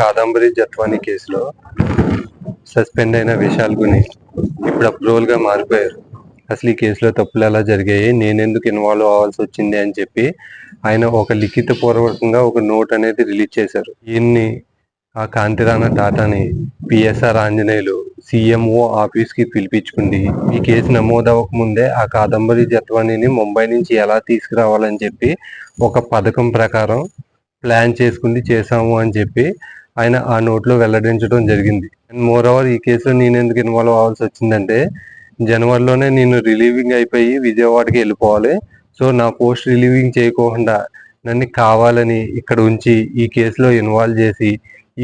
కాదంబరి జత్వాని కేసులో సస్పెండ్ అయిన విశాల్ గుని ఇప్పుడు అప్రూవల్గా మారిపోయారు. అసలు ఈ కేసులో తప్పులు ఎలా జరిగాయి? నేనెందుకు ఇన్వాల్వ్ అవ్వాల్సి వచ్చింది అని చెప్పి ఆయన ఒక లిఖిత పూర్వకంగా ఒక నోట్ అనేది రిలీజ్ చేశారు. ఈయన్ని ఆ కాంతిరాణ టాటాని పిఎస్ఆర్ ఆంజనేయులు సిఎంఓ ఆఫీస్కి పిలిపించుకుంది. ఈ కేసు నమోదవక ముందే ఆ కాదంబరి జత్వానిని ముంబై నుంచి ఎలా తీసుకురావాలని చెప్పి ఒక పథకం ప్రకారం ప్లాన్ చేసుకుంది చేసాము అని చెప్పి ఆయన ఆ నోట్లో వెల్లడించడం జరిగింది. అండ్ మోర్ ఓవర్ ఈ కేసులో నేను ఎందుకు ఇన్వాల్వ్ అవ్వాల్సి వచ్చిందంటే జనవరిలోనే నేను రిలీవింగ్ అయిపోయి విజయవాడకి వెళ్ళిపోవాలి. సో నా పోస్ట్ రిలీవింగ్ చేయకోకుండా నన్ను కావాలని ఇక్కడ ఉంచి ఈ కేసులో ఇన్వాల్వ్ చేసి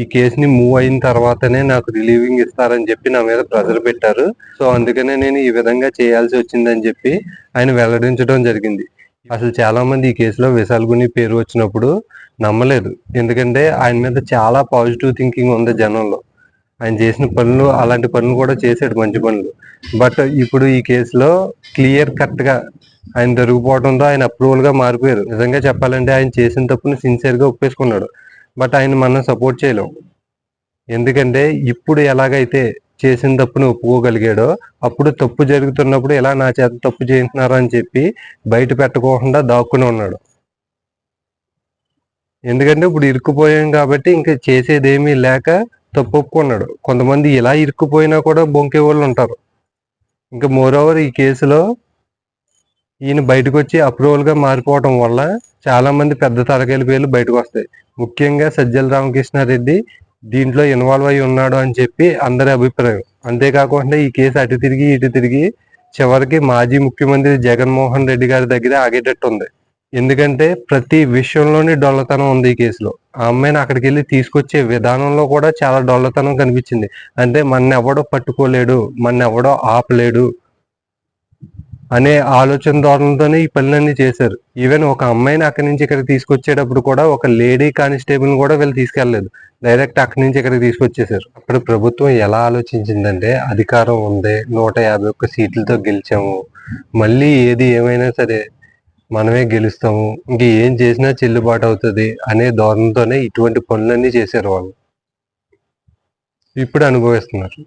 ఈ కేసుని మూవ్ అయిన తర్వాతనే నాకు రిలీవింగ్ ఇస్తారని చెప్పి నా మీద ప్రెజర్ పెట్టారు. సో అందుకనే నేను ఈ విధంగా చేయాల్సి వచ్చిందని చెప్పి ఆయన వెల్లడించడం జరిగింది. అసలు చాలా మంది ఈ కేసులో విశాల్గుని పేరు వచ్చినప్పుడు నమ్మలేదు. ఎందుకంటే ఆయన మీద చాలా పాజిటివ్ థింకింగ్ ఉంది జనంలో. ఆయన చేసిన పనులు అలాంటి పనులు కూడా చేశాడు మంచి పనులు. బట్ ఇప్పుడు ఈ కేసులో క్లియర్ కట్గా ఆయన దొరికిపోవడంతో ఆయన అప్రూవల్గా మారిపోయారు. నిజంగా చెప్పాలంటే ఆయన చేసిన తప్పుని సిన్సియర్గా ఒప్పేసుకున్నాడు. బట్ ఆయన మనం సపోర్ట్ చేయలేం. ఎందుకంటే ఇప్పుడు ఎలాగైతే చేసిన తప్పును ఒప్పుకోగలిగాడో అప్పుడు తప్పు జరుగుతున్నప్పుడు ఎలా నా చేత తప్పు చేస్తున్నారు అని చెప్పి బయట పెట్టకోకుండా దాక్కుని ఉన్నాడు. ఎందుకంటే ఇప్పుడు ఇరుక్కుపోయాం కాబట్టి ఇంకా చేసేదేమీ లేక తప్పు ఒప్పుకున్నాడు. కొంతమంది ఇలా ఇరుక్కుపోయినా కూడా బొంకే వాళ్ళు ఉంటారు. ఇంకా మోరోవర్ ఈ కేసులో ఈయన బయటకు వచ్చి అప్రూవల్గా మారిపోవడం వల్ల చాలా మంది పెద్ద తలకాయల పేర్లు బయటకు వస్తాయి ముఖ్యంగా సజ్జల రామకృష్ణారెడ్డి దీంట్లో ఇన్వాల్వ్ అయి ఉన్నాడు అని చెప్పి అందరి అభిప్రాయం. అంతేకాకుండా ఈ కేసు అటు తిరిగి ఇటు తిరిగి చివరికి మాజీ ముఖ్యమంత్రి జగన్మోహన్ రెడ్డి గారి దగ్గర ఆగేటట్టు ఉంది. ఎందుకంటే ప్రతి విషయంలోనే డొల్లతనం ఉంది ఈ కేసులో. ఆ అమ్మాయిని అక్కడికి వెళ్ళి తీసుకొచ్చే విధానంలో కూడా చాలా డొల్లతనం కనిపించింది. అంటే మన ఎవడో పట్టుకోలేడు మన ఎవడో ఆపలేడు అనే ఆలోచన ధోరణితోనే ఈ పనులన్నీ చేశారు. ఈవెన్ ఒక అమ్మాయిని అక్కడి నుంచి ఇక్కడికి తీసుకొచ్చేటప్పుడు కూడా ఒక లేడీ కానిస్టేబుల్ కూడా వీళ్ళు తీసుకెళ్ళలేదు డైరెక్ట్ అక్కడి నుంచి ఇక్కడికి తీసుకొచ్చేసారు అప్పుడు ప్రభుత్వం ఎలా ఆలోచించిందంటే అధికారం ఉంది నూట యాభై ఒక్క సీట్లతో గెలిచాము. మళ్ళీ ఏది ఏమైనా సరే మనమే గెలుస్తాము. ఇంక ఏం చేసినా చెల్లుబాటు అవుతుంది అనే ధోరణితోనే ఇటువంటి పనులన్నీ చేశారు వాళ్ళు. ఇప్పుడు అనుభవిస్తున్నారు.